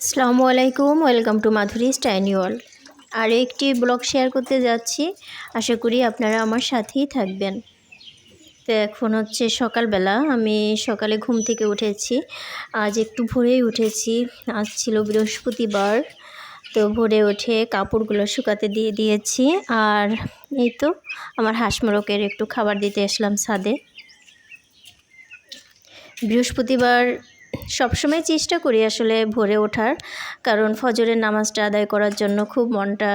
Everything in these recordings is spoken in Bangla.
আসসালামু আলাইকুম, ওয়েলকাম টু মাধুরী স্টাইনি ওয়ার্ল্ড। আর একটি ব্লগ শেয়ার করতে যাচ্ছি, আশা করি আপনারা আমার সাথেই থাকবেন। তো এখন হচ্ছে সকালবেলা, আমি সকালে ঘুম থেকে উঠেছি। আজ একটু ভোরেই উঠেছি, আজ ছিল বৃহস্পতিবার। তো ভোরে উঠে কাপড়গুলো শুকাতে দিয়ে দিয়েছি, আর এই তো আমার হাঁস মোরকের একটু খাবার দিতে আসলাম ছাদে। বৃহস্পতিবার সবসময় চেষ্টা করি আসলে ভোরে ওঠার। কারণ ফজরের নামাজটা আদায় করার জন্য খুব মনটা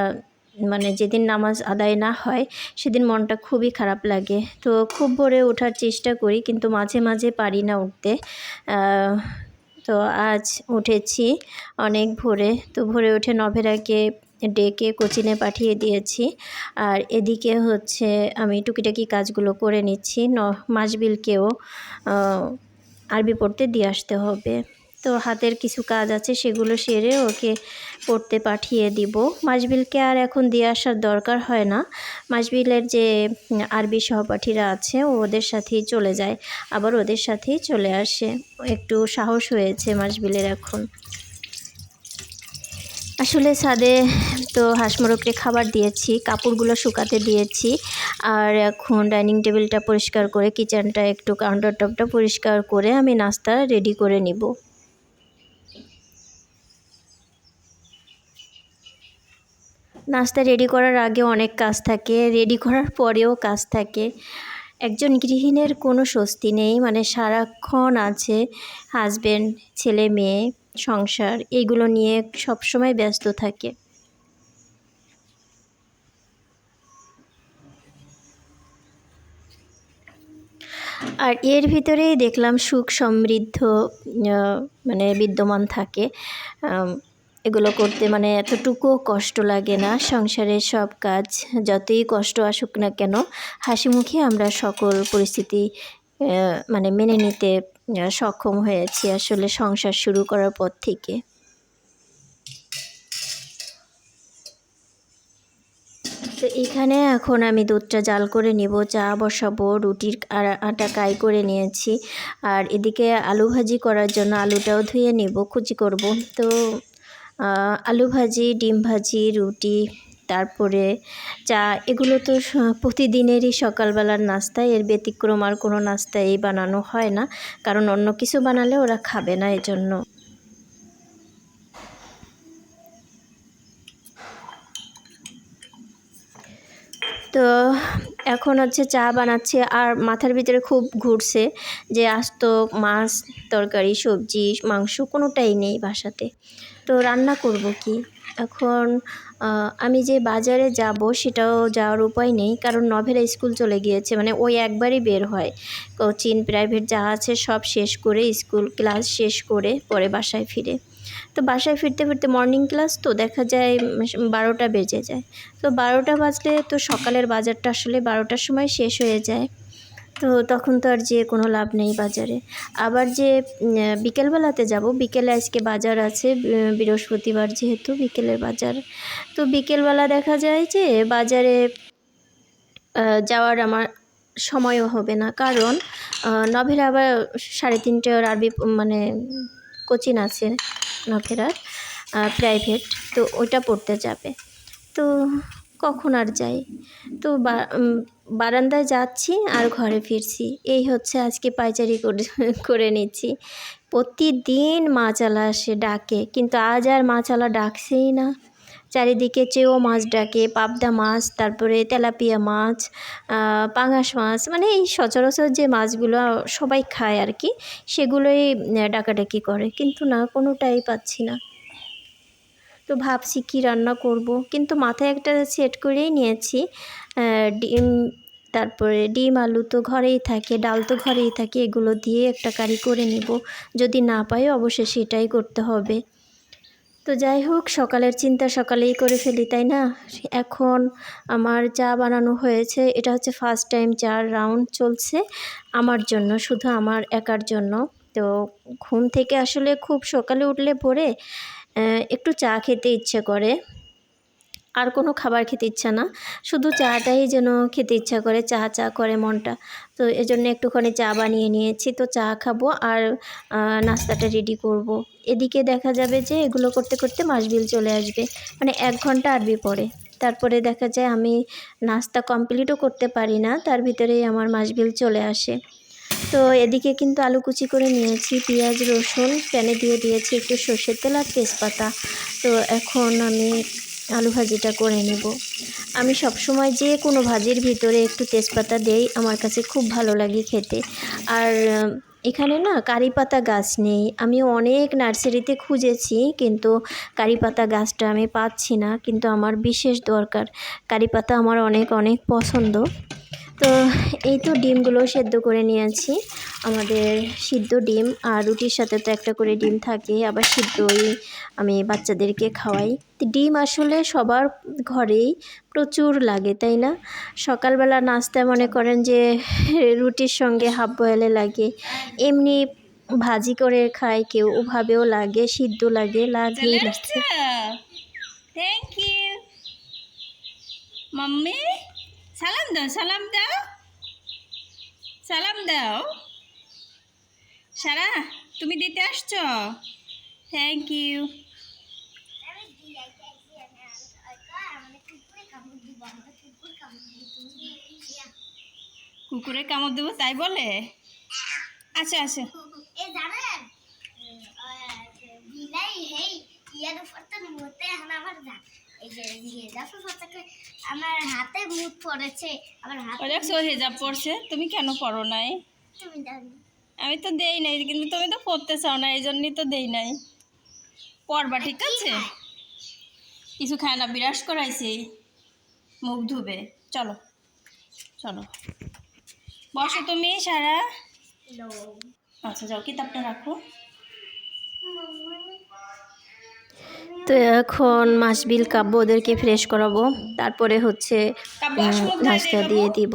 মানে যেদিন নামাজ আদায় না হয়, সেদিন মনটা খুবই খারাপ লাগে। তো খুব ভোরে ওঠার চেষ্টা করি, কিন্তু মাঝে মাঝে পারি না উঠতে। তো আজ উঠেছি অনেক ভোরে। তো ভোরে উঠে নভেরাকে ডেকে কোচিনে পাঠিয়ে দিয়েছি। আর এদিকে হচ্ছে আমি টুকিটাকি কাজগুলো করে নিচ্ছি। ন, মাসবিলকেও আরবি পড়তে দিয়ে আসতে হবে। তো হাতের কিছু কাজ আছে, সেগুলো সেরে ওকে পড়তে পাঠিয়ে দিব। মাজবিলকে আর এখন দিয়ে আসার দরকার হয় না। মাজবিলের যে আরবি সহপাঠীরা আছে ওদের সাথেই চলে যায়। আবার ওদের সাথেই চলে আসে। একটু সাহস হয়েছে মাজবিলের এখন। আসলে ছাদে তো হাঁস মোরগকে খাবার দিয়েছি, কাপড়গুলো শুকাতে দিয়েছি, আর এখন ডাইনিং টেবিলটা পরিষ্কার করে, কিচেনটা একটু কাউন্টার টপটা পরিষ্কার করে আমি নাস্তা রেডি করে নিব। নাস্তা রেডি করার আগে অনেক কাজ থাকে, রেডি করার পরেও কাজ থাকে। একজন গৃহিণীর কোনো স্বস্তি নেই মানে সারাক্ষণ আছে হাজব্যান্ড ছেলে, মেয়ে সংসার, এগুলো নিয়ে সবসময় ব্যস্ত থাকে। আর এর ভিতরেই দেখলাম সুখ সমৃদ্ধ মানে বিদ্যমান থাকে। এগুলো করতে মানে এতটুকুও কষ্ট লাগে না। সংসারের সব কাজ, যতই কষ্ট আসুক না কেন হাসি মুখে আমরা সকল পরিস্থিতি মানে মেনে নিতে সক্ষম হয়েছি আসলে সংসার শুরু করার পর থেকে। তো এখানে এখন আমি দুধটা জাল করে নিব, চা বসাবো, রুটির আটা কাই করে নিয়েছি। আর এদিকে আলু ভাজি করার জন্য আলুটাও ধুয়ে নিব, কুচি করব। তো আলু ভাজি, ডিম ভাজি, রুটি তারপরে চা এগুলো তো প্রতিদিনেরই সকালবেলার নাস্তা এর ব্যতিক্রম আর কোনো নাস্তাই বানানো হয় না। কারণ অন্য কিছু বানালে ওরা খাবে না এজন্য। তো এখন হচ্ছে চা বানাচ্ছে আর মাথার ভিতরে খুব ঘুরছে যে আসতো মাছ, তরকারি, সবজি, মাংস কোনোটাই নেই বাসাতে। তো রান্না করব কি? এখন আমি যে বাজারে যাব সেটাও যাওয়ার উপায় নেই, কারণ নভেরা স্কুল চলে গিয়েছে মানে ওই একবারই বের হয়। কোচিং, প্রাইভেট যা আছে সব শেষ করে, স্কুল ক্লাস শেষ করে পরে বাসায় ফিরে। তো বাসায় ফিরতে ফিরতে মর্নিং ক্লাস তো দেখা যায় বারোটা বেজে যায়। তো বারোটা বাজলে তো সকালের বাজারটা আসলে বারোটার সময় শেষ হয়ে যায়। তো তখন তো আর যে কোনো লাভ নেই বাজারে। আবার যে বিকেলবেলাতে যাব, বিকেলে আজকে বাজার আছে বৃহস্পতিবার যেহেতু বিকেলের বাজার। তো বিকেলবেলা দেখা যায় যে, বাজারে যাওয়ার আমার সময়ও হবে না। কারণ নভের আবার সাড়ে তিনটের আরবি মানে কোচিং আছে নভেরার প্রাইভেট তো ওইটা পড়তে যাবে। তো কখন আর যাই। তো বারান্দায় যাচ্ছি আর ঘরে ফিরছি। এই হচ্ছে আজকে পাইচারি করে নিচ্ছি। প্রতিদিন মাছালা আসে ডাকে, কিন্তু আজ আর মাছালা ডাকছেই না। চারিদিকে চেও মাছ ডাকে, পাবদা মাছ, তারপরে তেলাপিয়া মাছ পাঙাশ মাছ মানে এই সচরাচর যে মাছগুলো সবাই খায় আর কি, সেগুলোই ডাকাডাকি করে। কিন্তু না, কোনোটাই পাচ্ছি না। তো ভাবছি কী রান্না করব। কিন্তু মাথায় একটা সেট করেই নিয়েছি। ডিম, তারপরে ডিম, আলু তো ঘরেই থাকে, ডাল তো ঘরেই থাকে, এগুলো দিয়ে একটা কারি করে নিব। যদি না পাই অবশ্যই সেটাই করতে হবে। তো যাই হোক, সকালের চিন্তা সকালেই করে ফেলি, তাই না? এখন আমার চা বানানো হয়েছে, এটা হচ্ছে ফার্স্ট টাইম চার রাউন্ড চলছে আমার জন্য, শুধু আমার একার জন্য। তো ঘুম থেকে আসলে খুব সকালে উঠলে পরে একটু চা খেতে ইচ্ছে করে। আর কোনো খাবার খেতে ইচ্ছা না। শুধু চাটাই যেন খেতে ইচ্ছা করে, চা চা করে মনটা। তো এজন্য একটুখানি চা বানিয়ে নিয়েছি। তো চা খাব আর নাস্তাটা রেডি করব। এদিকে দেখা যাবে যে এগুলো করতে করতে মাসবিল চলে আসবে। মানে এক ঘণ্টা আরবি পরে তারপরে দেখা যায় আমি নাস্তা কমপ্লিটও করতে পারি না। তার ভিতরেই আমার মাসবিল চলে আসে। তো এদিকে কিন্তু আলু কুচি করে নিয়েছি, পেঁয়াজ, রসুন, প্যানে দিয়ে দিয়েছি একটু সর্ষের তেল আর তেজপাতা। তো এখন আমি আলু ভাজিটা করে নেব। আমি সবসময় যে কোনো ভাজির ভিতরে একটু তেজপাতা দেই, আমার কাছে খুব ভালো লাগে খেতে। আর এখানে না কারি পাতা গাছ নেই। আমি অনেক নার্সারিতে খুঁজেছি, কিন্তু কারি পাতা গাছটা আমি পাচ্ছি না, কিন্তু আমার বিশেষ দরকার। কারি পাতা আমার অনেক অনেক পছন্দ। তো এই তো ডিমগুলো সেদ্ধ করে নিয়েছি। আমাদের সিদ্ধ ডিম আর রুটির সাথে তো একটা করে ডিম থাকে আবার সিদ্ধই আমি বাচ্চাদেরকে খাওয়াই। ডিম আসলে সবার ঘরেই প্রচুর লাগে তাই না? সকালবেলা নাস্তায় মনে করেন যে রুটির সঙ্গে হাফ বয়েলে লাগে এমনি ভাজি করে খায় কেউ ওভাবেও লাগে সিদ্ধ লাগে লাগেই চলে লাগে। আসছো থ্যাংক ইউ মাম্মি সালাম দাও সালাম দাও। সালাম দাও। সারা, তুমি দিতে আসছো? থ্যাংক ইউ কুকুরে কামড় দেবো, তাই বলে? আচ্ছা আচ্ছা। আমার এই যে হেজাবের উপর আমার হাতে মুত পড়েছে আমার হাতে অনেক হেজাব পড়ছে। তুমি কেন পড়ো নাই? তুমি আমি তো দেই নাই কিন্তু তুমি তো পড়তে চাও না এই জন্যই তো দেই নাই। পড়বা ঠিক আছে? কিছু খায় না বিরাস করাইছি। মুখ ধুবে। চলো চলো। বসো তুমি সারা। আচ্ছা যাও কিতাবটা রাখো। তো এখন মাসবিল কাব্য ওদেরকে ফ্রেশ করাবো। তারপরে হচ্ছে নাস্তা দিয়ে দিব।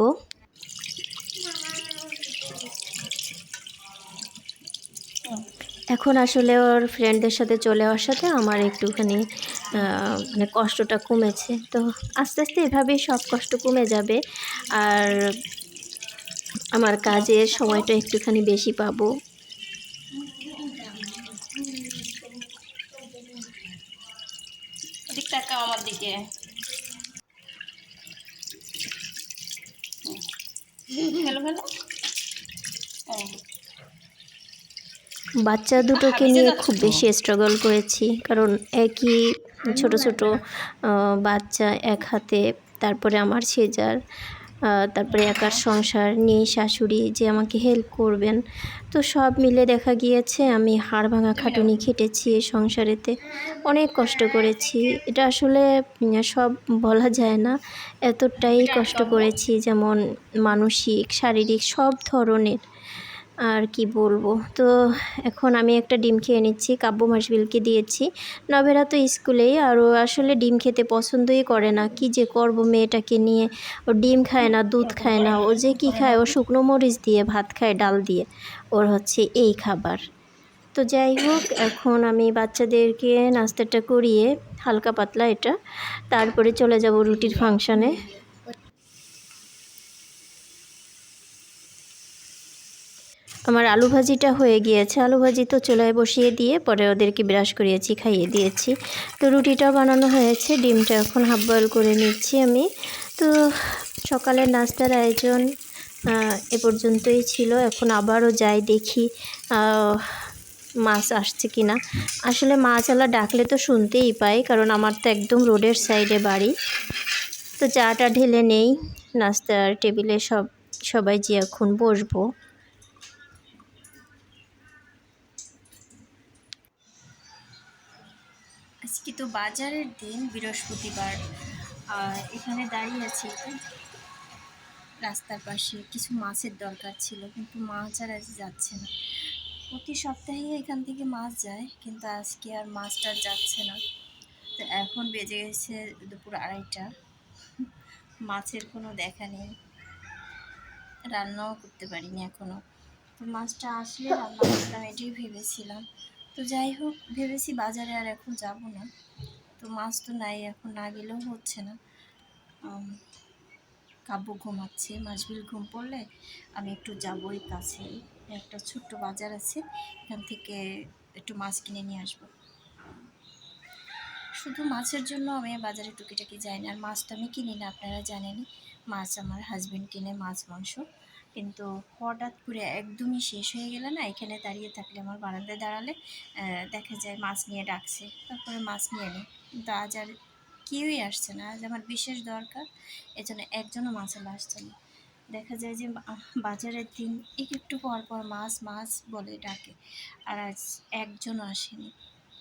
এখন আসলে ওর ফ্রেন্ডদের সাথে চলে যাওয়ার সাথে আমার একটুখানি মানে কষ্টটা কমেছে। তো আস্তে আস্তে এভাবেই সব কষ্ট কমে যাবে। আর আমার কাজের সময়টা একটুখানি বেশি পাবো এদিক ফেলো ফেলো ও, বাচ্চা দুটোকে নিয়ে খুব বেশি স্ট্রাগল করেছি কারণ একই ছোট ছোট বাচ্চা এক হাতে তারপরে আমার সেজার তারপরে একার সংসার নিয়ে শাশুড়ি যে আমাকে হেল্প করবেন। তো সব মিলে দেখা গিয়েছে, আমি হাড় ভাঙা খাটুনি খেটেছি এই সংসারেতে। অনেক কষ্ট করেছি। এটা আসলে সব বলা যায় না। এতটাই কষ্ট করেছি যেমন মানসিক, শারীরিক, সব ধরনের। আর কি বলব? তো এখন আমি একটা ডিম খেয়ে নিচ্ছি, কাব্য মাসবিলকে দিয়েছি। নভেরা তো স্কুলেই, আর ও আসলে ডিম খেতে পছন্দই করে না। কি যে করব মেয়েটাকে নিয়ে? ও ডিম খায় না, দুধ খায় না। ও যে কি খায়? ও শুকনো মরিচ দিয়ে ভাত খায় ডাল দিয়ে। ওর হচ্ছে এই খাবার। তো যাই হোক, এখন আমি বাচ্চাদেরকে নাস্তাটা করিয়ে, হালকা পাতলা এটা, তারপরে চলে যাব রুটির ফাংশানে। আমার আলু ভাজিটা হয়ে গিয়েছে। আলু ভাজি তো চুলায় বসিয়ে দিয়ে পরে ওদেরকে ব্রাশ করিয়েছি, খাইয়ে দিয়েছি। তো রুটিটাও বানানো হয়েছে, ডিমটা এখন হাফ বয়েল করে নিচ্ছি আমি। তো সকালের নাস্তার আয়োজন এ পর্যন্তই ছিল। এখন আবারও যাই দেখি মাছ আসছে কি না আসলে মাছওয়ালা ডাকলে তো শুনতেই পাই, কারণ আমার তো একদম রোডের সাইডে বাড়ি। তো চাটা ঢেলে নেই, নাস্তার টেবিলে সব, সবাই যে এখন বসবো। আজকে তো বাজারের দিন, বৃহস্পতিবার। আর এখানে দাঁড়িয়ে আছি রাস্তার পাশে কিছু মাছের দরকার ছিল, কিন্তু মাছ আর আজ যাচ্ছে না। প্রতি সপ্তাহে এখান থেকে মাছ যায়, কিন্তু আজকে আর মাছটা যাচ্ছে না। তো এখন বেজে গেছে দুপুর আড়াইটা। মাছের কোনো দেখা নেই। রান্নাও করতে পারিনি এখনও তো মাছটা আসলে রান্না করতাম এটাই ভেবেছিলাম। তো যাই হোক, ভেবেছি বাজারে আর এখন যাব না। তো মাছ তো নাই, এখন না গেলেও হচ্ছে না। কাব্য ঘুমাচ্ছে মাছবিল ঘুম পড়লে আমি একটু যাবই কাছে। একটা ছোট্ট বাজার আছে, এখান থেকে একটু মাছ কিনে নিয়ে আসব। শুধু মাছের জন্য আমি বাজারে টুকিটাকি যাই না। আর মাছ তো আমি কিনি না, আপনারা জানেনই। মাছ আমার হাজব্যান্ড কিনে, মাছ, মাংস। কিন্তু হঠাৎ করে একদমই শেষ হয়ে গেলে না, এখানে দাঁড়িয়ে থাকলে, আমার বারান্দায় দাঁড়ালে দেখা যায় মাছ নিয়ে ডাকছে। তারপরে মাছ নিয়ে নিই কিন্তু আজ আর কেউই আসছে না। আজ আমার বিশেষ দরকার, এজন্য একজনও মাছওয়ালা আসছে না। দেখা যায় যে বাজারের দিন এক একটু পর পর মাছ মাছ বলে ডাকে, আর আজ একজনও আসেনি।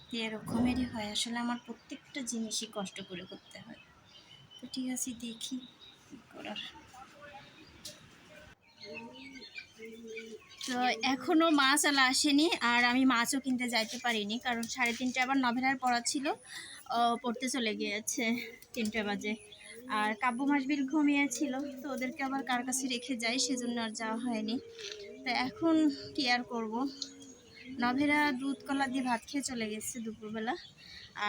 তো এরকমেরই হয়। আসলে আমার প্রত্যেকটা জিনিসই কষ্ট করে করতে হয়। তো ঠিক আছে, দেখি করার। তো এখনও মাছ আলা আসেনি, আর আমি মাছও কিনতে যাইতে পারিনি, কারণ সাড়ে তিনটে আবার নভেলার পড়া ছিল পড়তে চলে গিয়েছে তিনটে বাজে। আর কাব্য মাসবিল ঘুমিয়েছিল, তো ওদেরকে আবার কার কাছে রেখে যাই, সেজন্য আর যাওয়া হয়নি। তো এখন কি আর করব? নভেরা দুধ কলা দিয়ে ভাত খেয়ে চলে গেছে দুপুরবেলা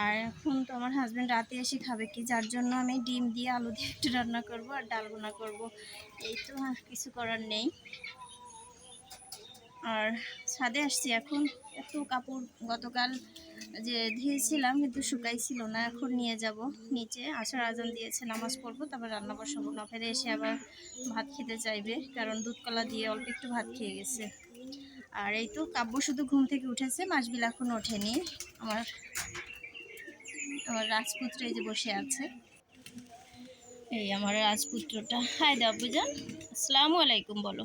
আর এখন তো আমার হাজব্যান্ড রাতে এসে খাবে কি, যার জন্য আমি ডিম দিয়ে আলু দিয়ে একটু রান্না করব আর ডাল বোনা করব। এই তো কিছু করার নেই। আর ছাদে আসছি এখন। এত কাপড় গতকাল যে ধুয়েছিলাম, কিন্তু শুকাইছিল না। এখন নিয়ে যাব। নিচে আসার আজান দিয়েছে, নামাজ পড়ব, তারপর রান্না বসাবো না ফেরে এসে আবার ভাত খেতে চাইবে, কারণ দুধ কলা দিয়ে অল্প একটু ভাত খেয়ে গেছে। আর এই তো, কাব্য শুধু ঘুম থেকে উঠেছে মাছবিল এখন ওঠেনি। আমার আমার রাজপুত্র এই যে বসে আছে। এই আমার রাজপুত্রটা। হাই বুঝান আসসালামু আলাইকুম বলো।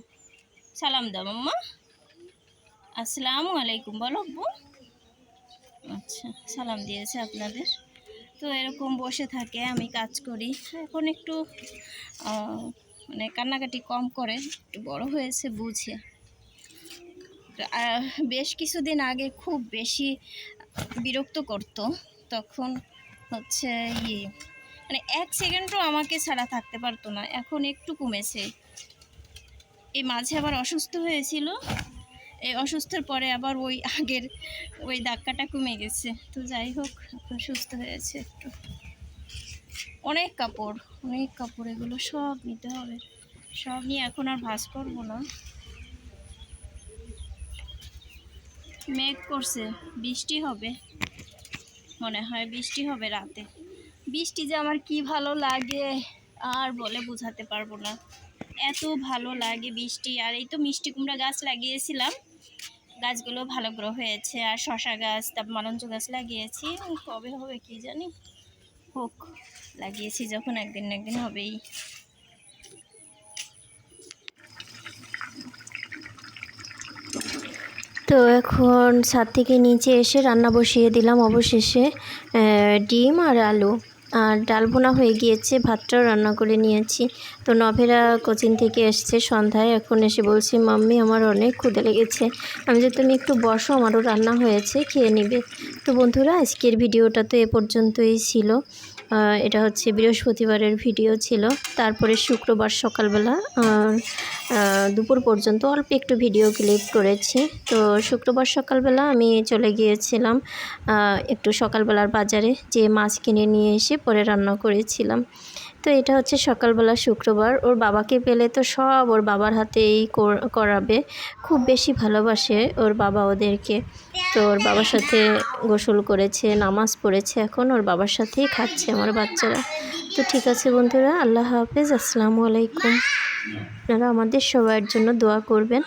সালাম দাও মাম্মা। আসসালামু আলাইকুম বলো আব্বু। আচ্ছা সালাম দিয়েছে আপনাদের। তো এরকম বসে থাকে, আমি কাজ করি। এখন একটু মানে কান্নাকাটি কম করে, একটু বড় হয়েছে বুঝে। বেশ কিছুদিন আগে খুব বেশি বিরক্ত করতো। তখন হচ্ছে ইয়ে মানে এক সেকেন্ডও আমাকে ছাড়া থাকতে পারতো না। এখন একটু কমেছে। এই মাঝে আবার অসুস্থ হয়েছিল। এই অসুস্থের পরে আবার ওই আগের ওই ধাক্কাটা কমে গেছে। তো যাই হোক, এখন সুস্থ হয়েছে একটু। অনেক কাপড় অনেক কাপড়, এগুলো সব নিতে হবে। সব নিয়ে এখন আর ভাঁজ করব না। মেঘ করছে, বৃষ্টি হবে। মনে হয় বৃষ্টি হবে রাতে। বৃষ্টি যে আমার কি ভালো লাগে, আর বলে বোঝাতে পারব না। এত ভালো লাগে বৃষ্টি, আর এই তো মিষ্টি কুমড়া গাছ লাগিয়েছিলাম। গাছগুলো ভালো গ্রো হয়েছে, আর শশা গাছ, তারপর মালঞ্চ গাছ লাগিয়েছি। কবে হবে কি জানি। হোক, লাগিয়েছি যখন একদিন একদিন হবেই। তো এখন ছাদ থেকে নিচে এসে রান্না বসিয়ে দিলাম অবশেষে ডিম আর আলু। আর ডাল বোনা হয়ে গিয়েছে, ভাতটাও রান্না করে নিয়েছি। তো নভেরা কোচিং থেকে এসছে সন্ধ্যায়, এখন এসে বলছি, মাম্মি, আমার অনেক ক্ষুদে লেগেছে। আমি যে তুমি একটু বসো, আমারও রান্না হয়েছে, খেয়ে নিবে। তো বন্ধুরা, আজকের ভিডিওটা তো এ পর্যন্তই ছিল। এটা হচ্ছে বৃহস্পতিবারের ভিডিও ছিল। তারপরে শুক্রবার সকালবেলা দুপুর পর্যন্ত অল্প একটু ভিডিও ক্লিক করেছি। তো শুক্রবার সকালবেলা আমি চলে গিয়েছিলাম একটু সকালবেলার বাজারে যে মাছ কিনে নিয়ে এসে পরে রান্না করেছিলাম। তো এটা হচ্ছে সকালবেলা শুক্রবার। ওর বাবাকে পেলে তো সব ওর বাবার হাতেই করাবে। খুব বেশি ভালোবাসে ওর বাবা ওদেরকে। তো ওর বাবার সাথে গোসল করেছে, নামাজ পড়েছে, এখন ওর বাবার সাথেই খাচ্ছে আমার বাচ্চারা। তো ঠিক আছে বন্ধুরা, আল্লাহ হাফেজ, আসসালামু আলাইকুম। আপনারা আমাদের সবার জন্য দোয়া করবেন।